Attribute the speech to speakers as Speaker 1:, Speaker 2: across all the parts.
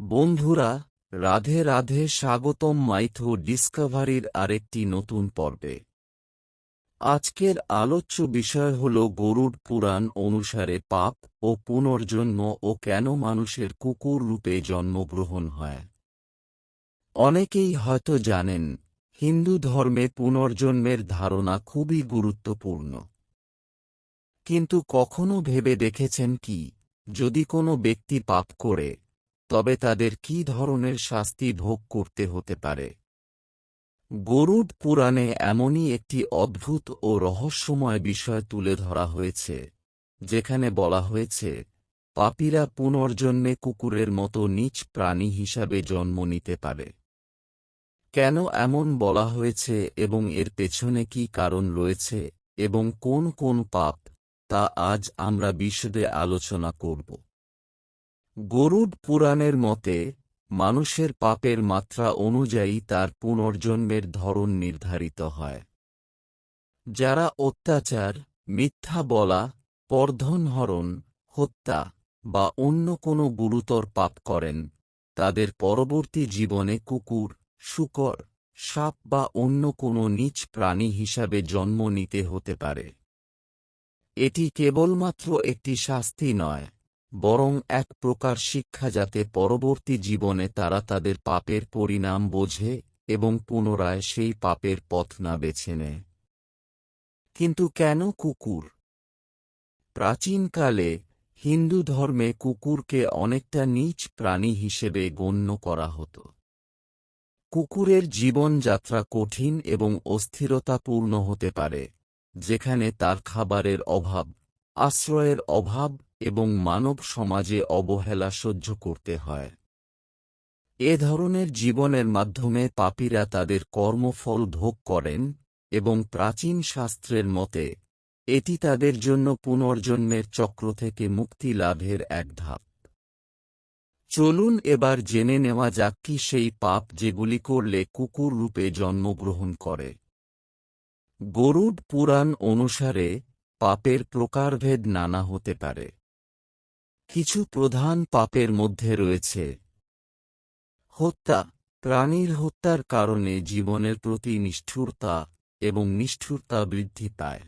Speaker 1: বন্ধুরা, রাধে রাধে স্বাগতম মাইথো ডিসকভারির আরেকটি নতুন পর্বে। আজকের আলোচ্য বিষয় হল গরুড পুরাণ অনুসারে পাপ ও পুনর্জন্ম ও কেন মানুষের কুকুর রূপে জন্মগ্রহণ হয়। অনেকেই হয়তো জানেন, হিন্দু ধর্মে পুনর্জন্মের ধারণা খুবই গুরুত্বপূর্ণ। কিন্তু কখনো ভেবে দেখেছেন কি, যদি কোনো ব্যক্তি পাপ করে তবে তাদের কি ধরনের শাস্তি ভোগ করতে হতে পারে? গরুড পুরাণে এমনই একটি অদ্ভুত ও রহস্যময় বিষয় তুলে ধরা হয়েছে, যেখানে বলা হয়েছে, পাপীরা পুনর্জন্মে কুকুরের মতো নীচ প্রাণী হিসাবে জন্ম নিতে পারে। কেন এমন বলা হয়েছে এবং এর পেছনে কি কারণ রয়েছে এবং কোন কোন পাপ, তা আজ আমরা বিশদে আলোচনা করব। গরুড পুরাণের মতে, মানুষের পাপের মাত্রা অনুযায়ী তার পুনর্জন্মের ধরন নির্ধারিত হয়। যারা অত্যাচার, মিথ্যা বলা পর্ধনহরণ হত্যা বা অন্য কোনো গুরুতর পাপ করেন, তাদের পরবর্তী জীবনে কুকুর, শুকর, সাপ বা অন্য কোনো নীচ প্রাণী হিসাবে জন্ম নিতে হতে পারে। এটি কেবলমাত্র একটি শাস্তি নয়। বরং এক প্রকার শিক্ষা যাতে পরবর্তী জীবনে তারা তাদের পাপের পরিণাম বোঝে এবং পুনরায় সেই পাপের পথ না বেছে নেয়। কিন্তু কেন কুকুর? প্রাচীনকালে হিন্দু ধর্মে কুকুরকে অনেকটা নীচ প্রাণী হিসেবে গণ্য করা হতো। কুকুরের জীবনযাত্রা কঠিন এবং অস্থিরতাপূর্ণ হতে পারে, যেখানে তার খাবারের অভাব, আশ্রয়ের অভাব এবং মানব সমাজে অবহেলা সহ্য করতে হয়। এ ধরনের জীবনের মাধ্যমে পাপীরা তাদের কর্মফল ভোগ করেন এবং প্রাচীন শাস্ত্রের মতে, এটি তাদের জন্য পুনর্জন্মের চক্র থেকে মুক্তি লাভের এক ধাপ। চলুন এবার জেনে নেওয়া যাক কি সেই পাপ যেগুলি করলে কুকুর রূপে জন্মগ্রহণ করে। গরুড পুরাণ অনুসারে পাপের প্রকারভেদ নানা হতে পারে। কিছু প্রধান পাপের মধ্যে রয়েছে। হত্যা, প্রাণীর হত্যার কারণে জীবনের প্রতি নিষ্ঠুরতা এবং নিষ্ঠুরতা বৃদ্ধি পায়।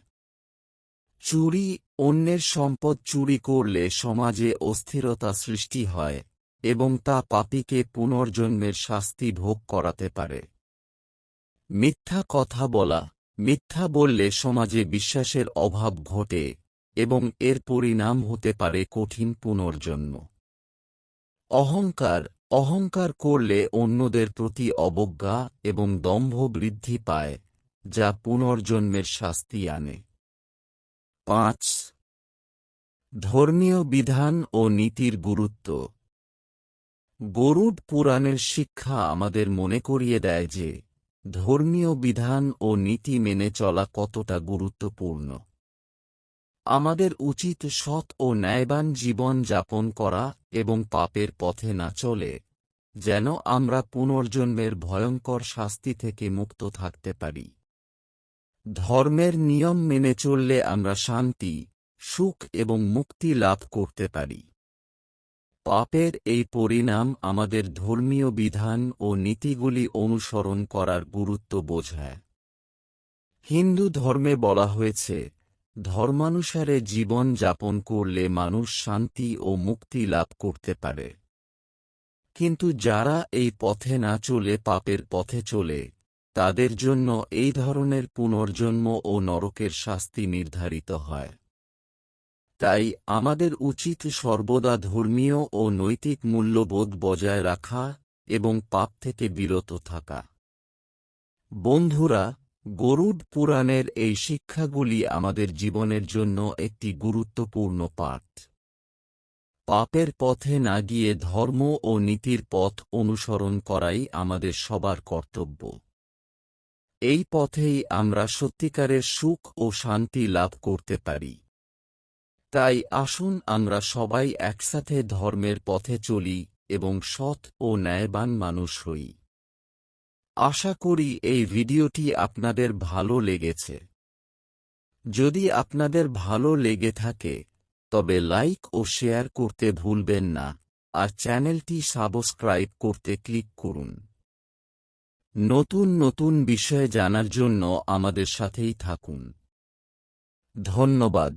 Speaker 1: চুরি, অন্যের সম্পদ চুরি করলে সমাজে অস্থিরতা সৃষ্টি হয় এবং তা পাপীকে পুনর্জন্মের শাস্তি ভোগ করাতে পারে। মিথ্যা কথা বলা, মিথ্যা বললে সমাজে বিশ্বাসের অভাব ঘটে এবং এর পরিণাম হতে পারে কঠিন পুনর্জন্ম। অহংকার অহংকার করলে অন্যদের প্রতি অবজ্ঞা এবং দম্ভ বৃদ্ধি পায়, যা পুনর্জন্মের শাস্তি আনে। পাঁচ, ধর্মীয় বিধান ও নীতির গুরুত্ব। গরুড পুরাণের শিক্ষা আমাদের মনে করিয়ে দেয় যে, ধর্মীয় বিধান ও নীতি মেনে চলা কতটা গুরুত্বপূর্ণ। আমাদের উচিত সৎ ও ন্যায়বান জীবন যাপন করা এবং পাপের পথে না চলে, যেন আমরা পুনর্জন্মের ভয়ঙ্কর শাস্তি থেকে মুক্ত থাকতে পারি। ধর্মের নিয়ম মেনে চললে আমরা শান্তি, সুখ এবং মুক্তি লাভ করতে পারি। পাপের এই পরিণাম আমাদের ধর্মীয় বিধান ও নীতিগুলি অনুসরণ করার গুরুত্ব বোঝায়। হিন্দু ধর্মে বলা হয়েছে ধর্মানুসারে জীবন যাপন করলে মানুষ শান্তি ও মুক্তি লাভ করতে পারে। কিন্তু যারা এই পথে না চলে, পাপের পথে চলে, তাদের জন্য এই ধরনের পুনর্জন্ম ও নরকের শাস্তি নির্ধারিত হয়। তাই আমাদের উচিত সর্বদা ধর্মীয় ও নৈতিক মূল্যবোধ বজায় রাখা এবং পাপ থেকে বিরত থাকা। বন্ধুরা গরুড পুরাণের এই শিক্ষাগুলি আমাদের জীবনের জন্য একটি গুরুত্বপূর্ণ পাঠ। পাপের পথে না গিয়ে ধর্ম ও নীতির পথ অনুসরণ করাই আমাদের সবার কর্তব্য। এই পথেই আমরা সত্যিকারের সুখ ও শান্তি লাভ করতে পারি। তাই আসুন আমরা সবাই একসাথে ধর্মের পথে চলি এবং সৎ ও ন্যায়বান মানুষ হই। আশা করি এই ভিডিওটি আপনাদের ভালো লেগেছে। যদি আপনাদের ভালো লেগে থাকে, তবে লাইক ও শেয়ার করতে ভুলবেন না, আর চ্যানেলটি সাবস্ক্রাইব করতে ক্লিক করুন। নতুন নতুন বিষয় জানার জন্য আমাদের সাথেই থাকুন। ধন্যবাদ।